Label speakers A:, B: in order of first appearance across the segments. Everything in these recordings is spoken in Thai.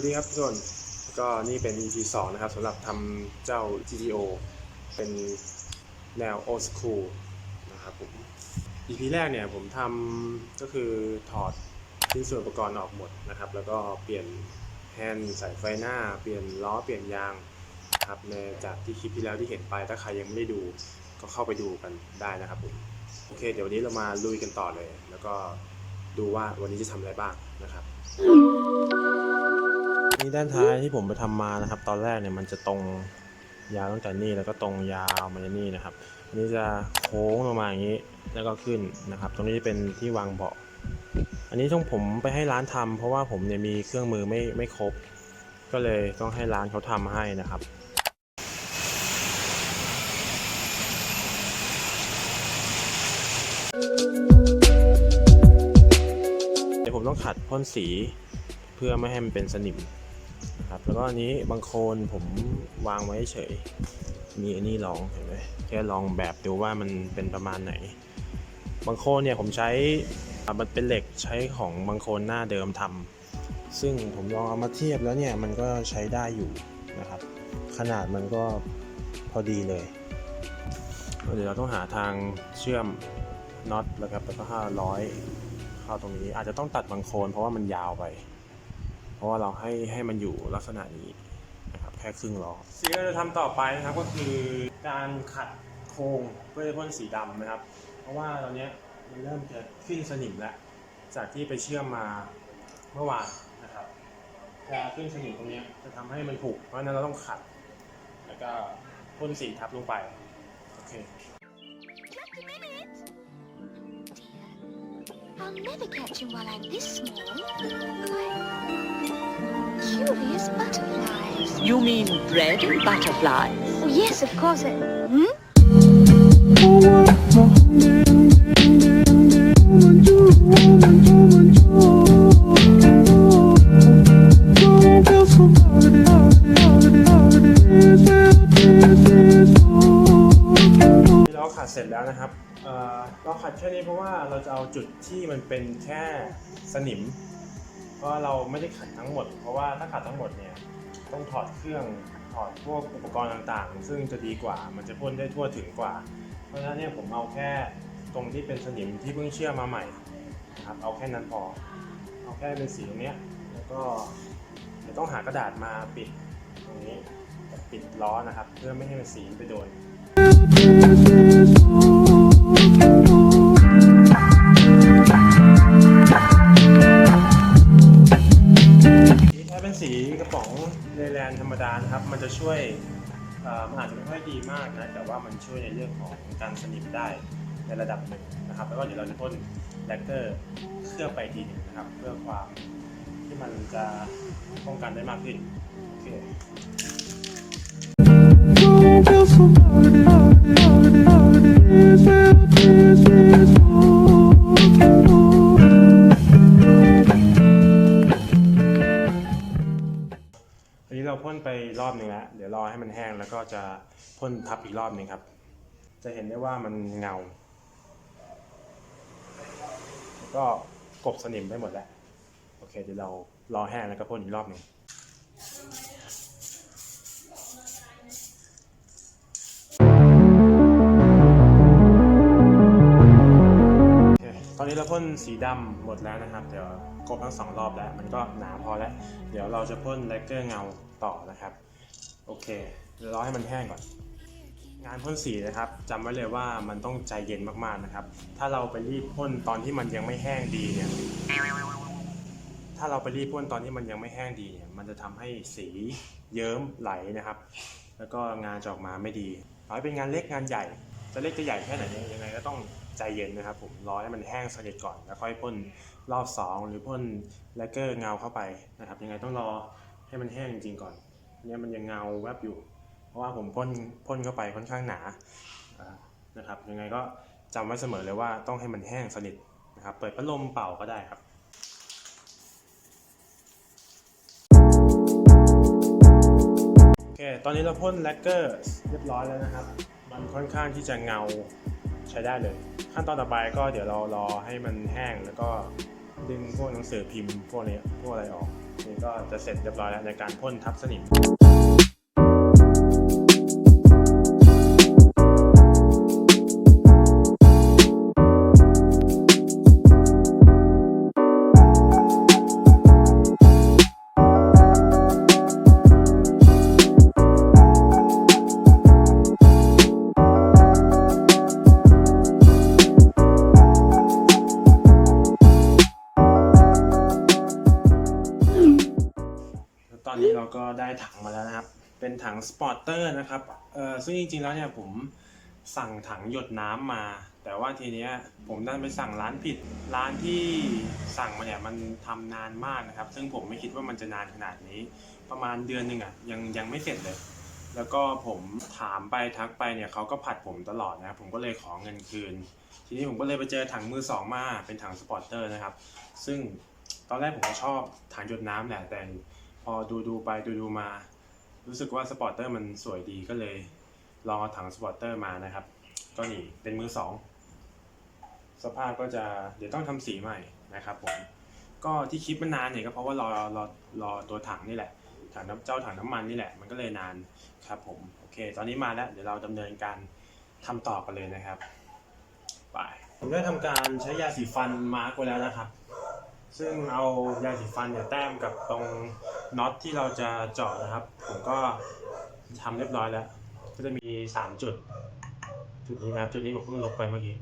A: วัสดีครับทุกคนก็นี่เป็น EP 2 นะครับสำหรับทำเจ้า GTO เป็นแนว old school นะครับผม EP แรกเนี่ยผมทำก็คือถอดชิ้นส่วนอุปกรณ์ออกหมดนะครับ แล้วก็เปลี่ยนแฮนด์ใส่ไฟหน้า เปลี่ยนล้อเปลี่ยนยางนะครับในจากที่คลิปที่แล้วที่เห็นไปถ้าใครยังไม่ได้ดูก็เข้าไปดูกันได้นะครับผมโอเค เดี๋ยววันนี้เรามาลุยกันต่อเลย แล้วก็ดูว่าวันนี้จะทำอะไรบ้างนะครับ นี่ด้านท้ายที่ผมไปทำมานะครับ ตอนแรกเนี่ยมันจะตรงยาวตั้งแต่นี่แล้วก็ตรงยาวมาที่นี่นะครับอันนี้จะโค้งลงมาอย่างนี้แล้วก็ขึ้นนะครับ ตรงนี้จะเป็นที่วางเบาะอันนี้ต้องผมไปให้ร้านทำเพราะว่าผมเนี่ยมีเครื่องมือไม่ไม่ครบ ก็เลยต้องให้ร้านเขาทำให้นะครับเดี๋ยวผมต้องขัดพ่นสีเพื่อไม่ให้มันเป็นสนิม ครับแล้วก็อันนี้บางโคนผมวางไว้เฉย มีอันนี้ลองเห็นไหมแค่ลองแบบดูว่ามันเป็นประมาณไหน บางโคนเนี่ยผมใช้มันเป็นเหล็กใช้ของบางโคนหน้าเดิมทำซึ่งผมลองเอามาเทียบแล้วเนี่ยมันก็ใช้ได้อยู่นะครับ ขนาดมันก็พอดีเลยเดี๋ยวเราต้องหาทางเชื่อมน็อตแล้วครับแล้วก็500เข้าตรงนี้อาจจะต้องตัดบางโคนเพราะว่ามันยาวไป เพราะว่าเราให้ให้มันอยู่ลักษณะนี้นะครับแค่ครึ่งล้อสิ่งที่เราจะทำต่อไปนะครับก็คือการขัดโครงเพื่อพ่นสีดำนะครับ เพราะว่าตอนเนี้ยมันเริ่มจะขึ้นสนิมแล้วจากที่ไปเชื่อมมาเมื่อวานนะครับจะขึ้นสนิมตรงเนี้ยจะทำให้มันผุเพราะฉะนั้นเราต้องขัด แล้วก็พ่นสีทับลงไปโอเค
B: I'll never catch him while I'm this small. Why, curious butterflies.
C: You mean bread and butterflies?
B: Oh, yes, of course. I... Hmm?
A: ที่มันเป็นแค่สนิมเพราะว่าเราไม่ได้ขัดทั้งหมด เพราะว่าถ้าขัดทั้งหมดเนี่ยต้องถอดเครื่องถอดพวกอุปกรณ์ต่างๆ ซึ่งจะดีกว่ามันจะพ่นได้ทั่วถึงกว่า เพราะฉะนั้นเนี่ยผมเอาแค่ตรงที่เป็นสนิมที่เพิ่งเชื่อมมาใหม่นะครับเอาแค่นั้นพอเอาแค่เป็นสีตรงนี้แล้วก็เดี๋ยวต้องหากระดาษมาปิดตรงนี้ปิดล้อนะครับ เพื่อไม่ให้มันสีไปโดน สีกระป๋องเลแลนธรรมดานะครับ มันจะช่วยอ่อมันอาจจะไม่ค่อยดีมากนะ แต่ว่ามันช่วยในเรื่องของการสนิมได้ในระดับหนึ่งนะครับ แล้วก็เดี๋ยวเราจะพ่นแลกเกอร์เคลือบไปทีหนึงนะครับ เพื่อความที่มันจะป้องกันได้มากขึ้น โอเคอัน เดี๋ยวรอให้มันแห้งแล้วก็จะพ่นทับอีกรอบหนึ่งครับ จะเห็นได้ว่ามันเงา ก็กบสนิมได้หมดแล้ว โอเคเดี๋ยวเรารอแห้งแล้วก็พ่นอีกรอบหนึ่งตอนนี้เราพ่นสีดำหมดแล้วนะครับ เดี๋ยวกบทั้งสองรอบแล้ว มันก็หนาพอแล้ว เดี๋ยวเราจะพ่นแลกเกอร์เงาต่อนะครับ โอเคเดี๋ยวรอให้มันแห้งก่อน งานพ่นสีนะครับจำไว้เลยว่ามันต้องใจเย็นมากๆนะครับ ถ้าเราไปรีบพ่นตอนที่มันยังไม่แห้งดีเนี่ยถ้าเราไปรีบพ่นตอนที่มันยังไม่แห้งดีเนี่ยมันจะทำให้สีเยิ้มไหลนะครับ แล้วก็งานจะออกมาไม่ดีต่อให้เป็นงานเล็กงานใหญ่จะเล็กจะใหญ่แค่ไหนยังไงก็ต้องใจเย็นนะครับ ผมรอให้มันแห้งสนิทก่อนแล้วค่อยพ่นรอบสองหรือพ่นแลกเกอร์เงาเข้าไปนะครับ ยังไงต้องรอให้มันแห้งจริงก่อน เนี่ยมันยังเงาแวบอยู่ เพราะว่าผมพ่นพ่นเข้าไปค่อนข้างหนานะครับ ยังไงก็จำไว้เสมอเลยว่าต้องให้มันแห้งสนิทนะครับ เปิดพัดลมเป่าก็ได้ครับโอเคตอนนี้เราพ่นแลกเกอร์เรียบร้อยแล้วนะครับ มันค่อนข้างที่จะเงาใช้ได้เลย ขั้นตอนต่อไปก็เดี๋ยวเรารอให้มันแห้งแล้วก็ดึงพวกหนังสือพิมพ์พวกนี้พวกอะไรออก นี่ก็จะเสร็จเรียบร้อยแล้วในการพ่นทับสนิม เป็นถังสปอร์เตอร์นะครับเอ่อซึ่งจริงๆแล้วเนี่ยผมสั่งถังหยดน้ำมา แต่ว่าทีเนี้ยผมดันไปสั่งร้านผิด ร้านที่สั่งมาเนี่ยมันทำนานมากนะครับ ซึ่งผมไม่คิดว่ามันจะนานขนาดนี้ ประมาณเดือนหนึ่งอะยังยังไม่เสร็จเลย แล้วก็ผมถามไปทักไปเนี่ยเขาก็ผัดผมตลอดนะครับผมก็เลยขอเงินคืน ทีนี้ผมก็เลยไปเจอถังมือสองมาเป็นถังสปอร์เตอร์นะครับ ซึ่งตอนแรกผมก็ชอบถังหยดน้ำแหละแต่พอดูดูไปดูดูมา รู้สึกว่าสปอร์เตอร์มันสวยดีก็เลยลองเอาถังสปอร์เตอร์มานะครับ ก็นี่เป็นมือสองสภาพก็จะเดี๋ยวต้องทำสีใหม่นะครับผมก็ที่คลิปมันนานเนี่ยก็เพราะว่ารอรอรอตัวถังนี่แหละถังน้ำเจ้าถังน้ำมันนี่แหละมันก็เลยนานครับผมโอเค ตอนนี้มาแล้วเดี๋ยวเราดำเนินการทำต่อกันเลยนะครับไปผมได้ทำการใช้ยาสีฟันมาร์กไว้แล้วนะครับ ซึ่งเอายาสีฟันเนี่ยแต้มกับตรง น็อตที่เราจะเจาะนะครับ ผมก็ทำเรียบร้อยแล้ว ก็จะมี 3 จุด จุดนี้นะครับ จุดนี้ผมเพิ่งลบไปเมื่อกี้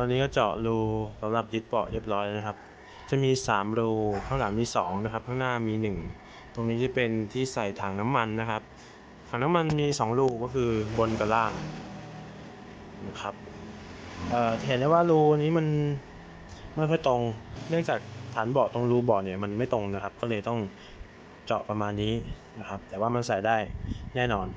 A: ตอนนี้ก็เจาะรูสำหรับยึดเบาะเรียบร้อยนะครับ จะมี 3 รูข้างหลังมี 2 นะครับ ข้างหน้ามี 1 ตรงนี้จะเป็นที่ใส่ถังน้ำมันนะครับ ถังน้ำมันมี 2 รูก็คือบนกับล่างนะครับเห็นได้ว่ารูนี้มันไม่ค่อยตรง เนื่องจากฐานเบาะตรงรูเบาะเนี่ยมันไม่ตรงนะครับ ก็เลยต้องเจาะประมาณนี้นะครับ แต่ว่ามันใส่ได้แน่นอน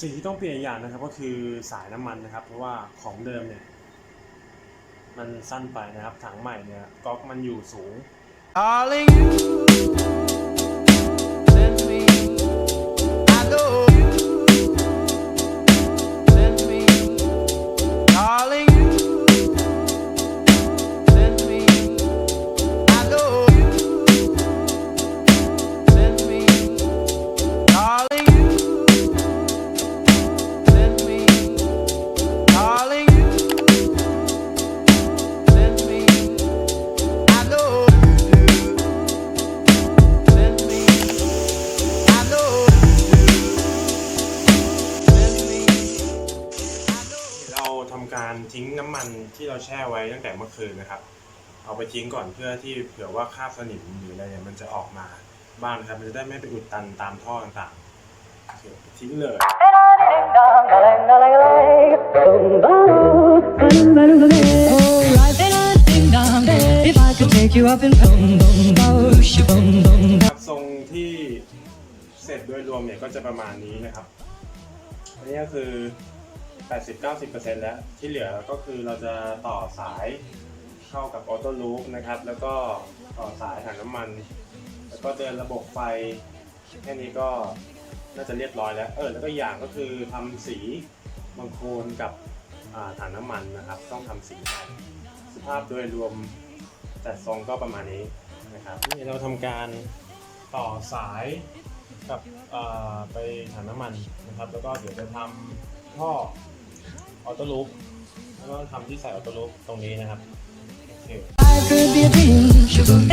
A: สิ่งที่ต้องเปลี่ยนอย่างนะครับก็คือสายน้ำมันนะครับ เพราะว่าของเดิมเนี่ยมันสั้นไปนะครับถังใหม่เนี่ยก๊อกมันอยู่สูง
D: Calling you
A: การทิ้งน้ำมันที่เราแช่ไว้ตั้งแต่เมื่อคืนนะครับ เอาไปทิ้งก่อนเพื่อที่เผื่อว่าคราบสนิมหรืออะไรเนี่ยมันจะออกมาบ้างนะครับ มันจะได้ไม่ไปอุดตันตามท่อต่างๆทิ้งเลยครับทรงที่เสร็จโดยรวมเนี่ยก็จะประมาณนี้นะครับอันนี้ก็คือ 80-90%แล้วที่เหลือก็คือเราจะต่อสายเข้ากับออโต้ลูปนะครับ แล้วก็ต่อสายถังน้ำมัน แล้วก็เดินระบบไฟแค่นี้ก็น่าจะเรียบร้อยแล้ว เออ แล้วก็อย่างก็คือทำสีบางโคลนกับอ่าถังน้ำมันนะครับ ต้องทำสีให้สภาพโดยรวมจัดทรงก็ประมาณนี้นะครับนี่เราทำการต่อสายกับไปถังน้ำมันนะครับ แล้วก็เดี๋ยวจะทำท่อ ออโต้ลูปแล้วก็ทำที่ใส่ออโต้ลูปตรงนี้นะครับโอเค
E: I could be a dream And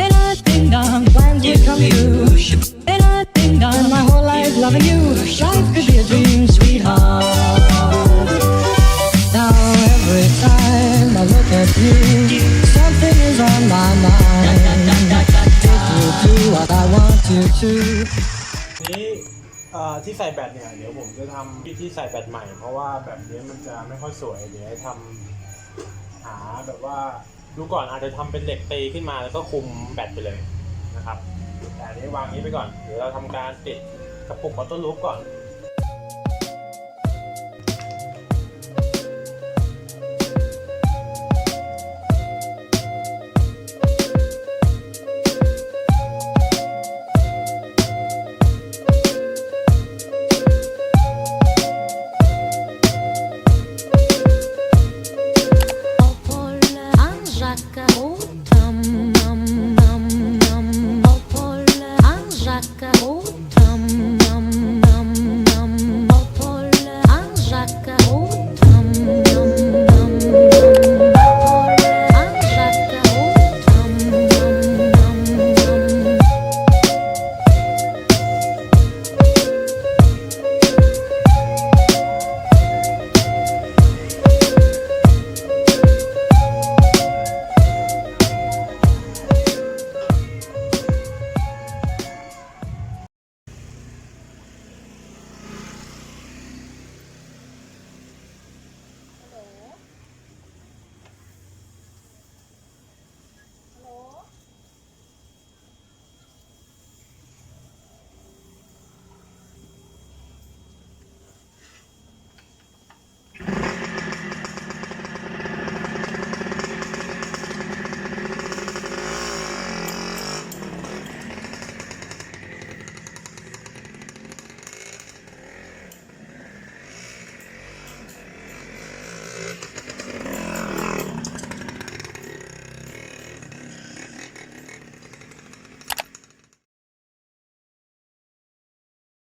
A: แบตเนี่ยเดี๋ยวผมจะทำวิธีใส่แบตใหม่ เพราะว่าแบบนี้มันจะไม่ค่อยสวยเดี๋ยวให้ทำหาแบบว่าดูก่อนอาจจะทำเป็นเหล็กตีขึ้นมาแล้วก็คุมแบตไปเลยนะครับแต่อันนี้วางนี้ไปก่อนเดี๋ยวเราทำการติดกระปุกออโต้ลูปก่อน